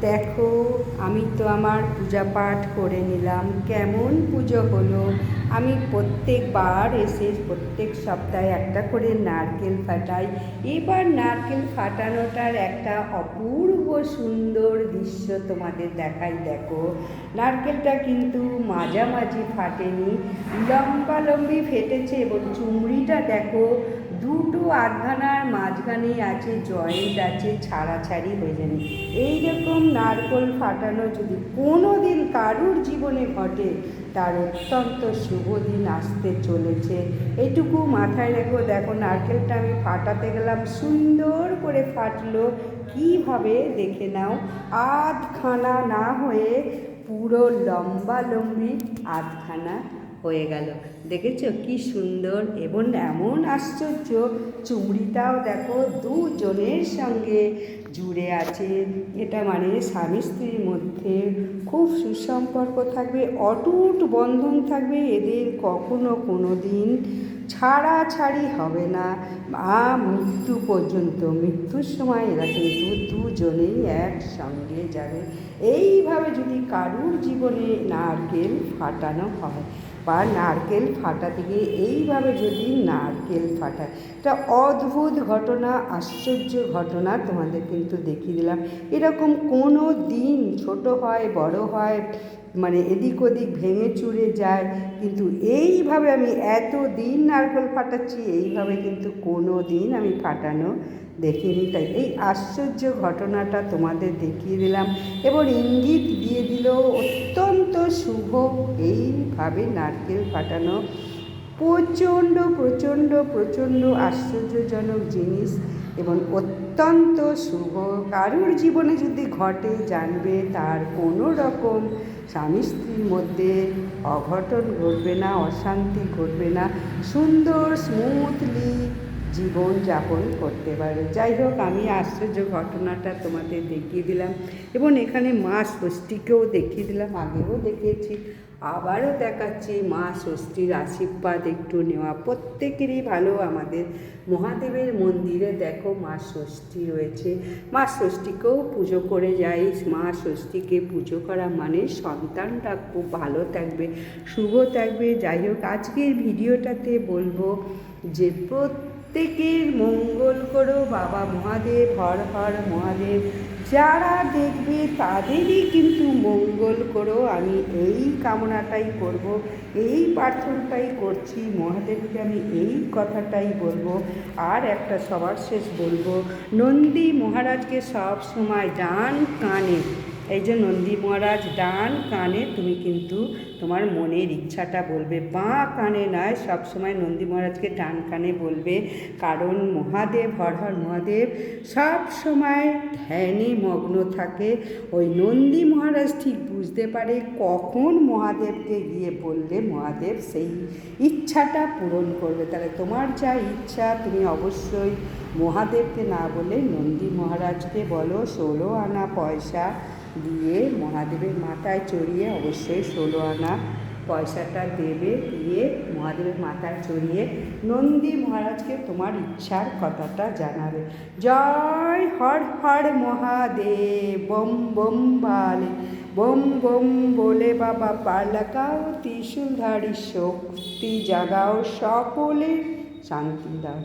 দেখো, আমি তো আমার পূজা পাঠ করে নিলাম। কেমন পুজো হলো? আমি প্রত্যেকবার এসে প্রত্যেক সপ্তাহে একটা করে নারকেল ফাটাই। এবার নারকেল ফাটানোটার একটা অপূর্ব সুন্দর দৃশ্য তোমাদের দেখাই। দেখো, নারকেলটা কিন্তু মাঝামাঝি ফাটেনি লম্বালম্বি ফেটেছে এবং চুমড়িটা দেখো দুটো আধখানার মাঝখানে আছে জয়েন্ট, আছে ছাড়াছাড়ি হয়ে যায়নি এইরকম নারকোল ফাটানো যদি কোনো দিন কারুর জীবনে ঘটে, তার অত্যন্ত শুভ দিন আসতে চলেছে। এটুকু মাথায় রেখো, দেখো নারকেলটা আমি ফাটাতে গেলাম, সুন্দর করে ফাটলো। কীভাবে দেখে নাও, আধখানা না হয়ে পুরো লম্বা লম্বি আধখানা হয়ে গেল। দেখেছ কি সুন্দর এবং এমন আশ্চর্য? চুমড়িটাও দেখো দুজনের সঙ্গে জুড়ে আছে। এটা মানে স্বামী স্ত্রীর মধ্যে খুব সুসম্পর্ক থাকবে, অটুট বন্ধন থাকবে। এদের কখনো কোনো দিন ছাড়াছাড়ি হবে না। বা মৃত্যু পর্যন্ত, মৃত্যুর সময় এরা কিন্তু দুজনেই একসঙ্গে যাবে। এইভাবে যদি কারুর জীবনে নারকেল ফাটানো হয় বা নারকেল ফাটাতে গিয়ে এইভাবে যদি নারকেল ফাটায় এটা অদ্ভুত ঘটনা, আশ্চর্য ঘটনা তোমাদের কিন্তু দেখিয়ে দিলাম। এরকম কোনো দিন ছোট হয়, বড় হয় মানে এদিক ওদিক ভেঙে চুরে যায়, কিন্তু এইভাবে আমি এত দিন নারকেল ফাটাচ্ছি, এইভাবে কিন্তু কোনো দিন আমি ফাটানো দেখিনি। তাই এই আশ্চর্য ঘটনাটা তোমাদের দেখিয়ে দিলাম এবং ইঙ্গিত দিয়ে দিল অত্যন্ত শুভ এইভাবে নারকেল ফাটানো প্রচণ্ড প্রচণ্ড প্রচণ্ড আশ্চর্যজনক জিনিস এবং অত্যন্ত শুভ। কারুর জীবনে যদি ঘটে, জানবে তার কোনো রকম স্বামী স্ত্রীর মধ্যে অঘটন ঘটবে না, অশান্তি ঘটবে না। সুন্দর স্মুথলি জীবন যাপন করতে পারে। যাই হোক, আমি আশ্চর্য ঘটনাটা তোমাদের দেখিয়ে দিলাম এবং এখানে মা ষষ্ঠীকেও দেখিয়ে দিলাম, আগেও দেখিয়েছি। আবারও দেখাচ্ছি মা ষষ্ঠীর আশীর্বাদ একটু নেওয়া। প্রত্যেকেরই ভালো আমাদের মহাদেবের মন্দিরে দেখো মা ষষ্ঠী রয়েছে। মা ষষ্ঠীকেও পুজো করে যাই। মা ষষ্ঠীকে পুজো করা মানে সন্তানটা খুব ভালো থাকবে, শুভ থাকবে। যাই হোক, আজকের ভিডিওটাতে বলব যে প্রত্যেকের মঙ্গল করো বাবা মহাদেব, হর হর মহাদেব। যারা দেখবে তাদেরই কিন্তু মঙ্গল করো। আমি এই কামনাটাই করব, এই প্রার্থনাটাই করছি। মহাদেবকে আমি এই কথাটাই বলব। আর একটা সবার শেষ বলব, নন্দী মহারাজকে সব সময় ডান কানে এই যে নন্দী মহারাজ, ডান কানে তুমি কিন্তু তোমার মনের ইচ্ছাটা বলবে, বাঁ কানে নয় সবসময় নন্দী মহারাজকে ডান কানে বলবে, কারণ মহাদেব, হর হর মহাদেব, সব সময় ধ্যানে মগ্ন থাকে। ওই নন্দী মহারাজ ঠিক বুঝতে পারে কখন মহাদেবকে গিয়ে বললে মহাদেব সেই ইচ্ছাটা পূরণ করবে। তাহলে তোমার যা ইচ্ছা, তুমি অবশ্যই মহাদেবকে না বলে নন্দী মহারাজকে বলো, ষোলো আনা পয়সা দিয়ে মহাদেবের মাথায় চড়িয়ে অবশ্যই ষোলো আনা পয়সাটা দেবে দিয়ে মহাদেবের মাথায় চড়িয়ে নন্দী মহারাজকে তোমার ইচ্ছার কথাটা জানাবে। জয় হর হর মহাদেব, বম বম বালে, বম বম বলে বাবা পালাকাও, ত্রিশূলধারী শক্তি জাগাও, সকলে শান্তি দাও।